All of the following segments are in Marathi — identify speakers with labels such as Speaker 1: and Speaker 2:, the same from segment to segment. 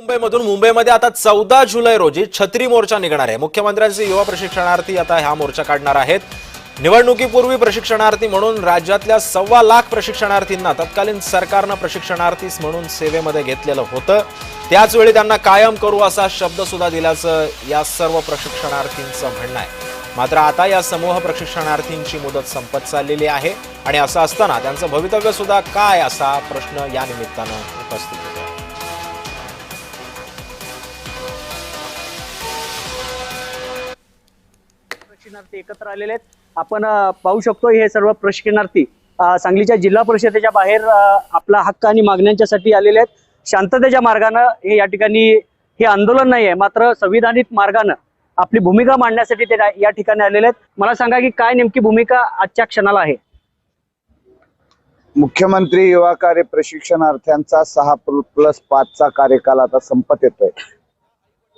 Speaker 1: मुंबईमधून. मुंबईमध्ये आता चौदा जुलै रोजी छत्री मोर्चा निघणार आहे. मुख्यमंत्र्यांचे युवा प्रशिक्षणार्थी आता हा मोर्चा काढणार आहेत. निवडणुकीपूर्वी प्रशिक्षणार्थी म्हणून राज्यातल्या सव्वा लाख प्रशिक्षणार्थींना तत्कालीन सरकारनं प्रशिक्षणार्थी म्हणून सेवेमध्ये घेतलेलं होतं. त्याचवेळी त्यांना कायम करू असा शब्द सुद्धा दिल्याचं या सर्व प्रशिक्षणार्थींचं म्हणणं आहे. मात्र आता या समूह प्रशिक्षणार्थींची मुदत संपत चाललेली आहे आणि असं असताना त्यांचं भवितव्य सुद्धा काय असा प्रश्न या निमित्तानं उपस्थित होतो
Speaker 2: प्रशिक्षणार्थी एकत्र आलेले आहेत. आपण पाहू शकतो हे सर्व प्रशिक्षणार्थी सांगलीच्या जिल्हा परिषदेच्या बाहेर आपला हक्क आणि मागण्यांच्यासाठी आलेले आहेत. शांततेच्या मार्गानं हे या ठिकाणी हे आंदोलन नाही आहे मात्र संविधानिक मार्गानं आपली भूमिका मांडण्यासाठी ते या ठिकाणी आलेले आहेत. मला सांगा की काय नेमकी भूमिका आजच्या क्षणाला आहे?
Speaker 3: मुख्यमंत्री युवा कार्य प्रशिक्षणार्थ्यांचा सहा प्लस पाचचा कार्यकाल आता संपत येतोय.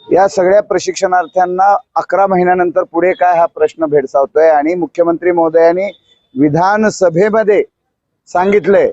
Speaker 3: या सगळ्या प्रशिक्षणार्थ्यांना अकरा महिन्यानंतर पुढे काय हा प्रश्न भेडसावतोय? आणि मुख्यमंत्री महोदयांनी विधानसभेमध्ये सांगितलंय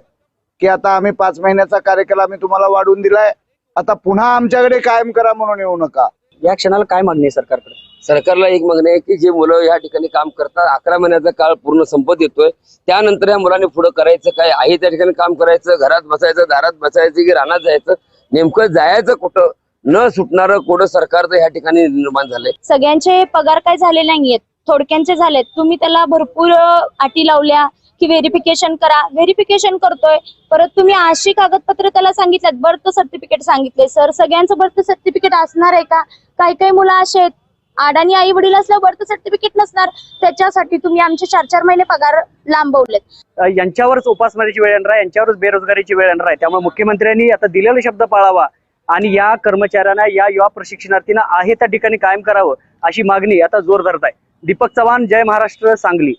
Speaker 3: की आता आम्ही पाच महिन्याचा कार्यकाल आम्ही तुम्हाला वाढवून दिलाय. आता पुन्हा आमच्याकडे कायम करा म्हणून येऊ नका.
Speaker 2: या क्षणाला काय मागणी आहे सरकारकडे?
Speaker 4: सरकारला एक मागणी आहे की जे मुलं या ठिकाणी काम करतात अकरा महिन्याचा काळ पूर्ण संपत येतोय. त्यानंतर या मुलांनी पुढे करायचं काय? आहे त्या ठिकाणी काम करायचं घरात बसायचं दारात बसायचं की रानात जायचं? नेमकं जायचं कुठं? न सुटणारं कोडं सरकारचं या ठिकाणी निर्माण झालंय.
Speaker 5: सगळ्यांचे पगार काय झाले नाहीयेत थोडक्यांचे झालेत. तुम्ही त्याला भरपूर अटी लावल्या की व्हेरिफिकेशन करा. व्हेरिफिकेशन करतोय परत तुम्ही अशी कागदपत्र त्याला सांगितल्यात बर्थ सर्टिफिकेट सांगितले. सर सगळ्यांचं बर्थ सर्टिफिकेट असणार आहे का? काही काही मुलं असे आहेत. अडाणी आई वडील असल्यावर बर्थ सर्टिफिकेट नसणार. त्याच्यासाठी तुम्ही आमचे चार चार महिने पगार लांबवलेत.
Speaker 2: यांच्यावरच उपासमारीची वेळ येणार आहे यांच्यावरच बेरोजगारीची वेळ येणार आहे. त्यामुळे मुख्यमंत्र्यांनी आता दिलेला शब्द पाळावा. आणि या कर्मचाऱ्यांना या युवा प्रशिक्षणार्थींना आहे त्या ठिकाणी कायम करावं अशी मागणी आता जोर धरत आहे. दीपक चव्हाण जय महाराष्ट्र सांगली.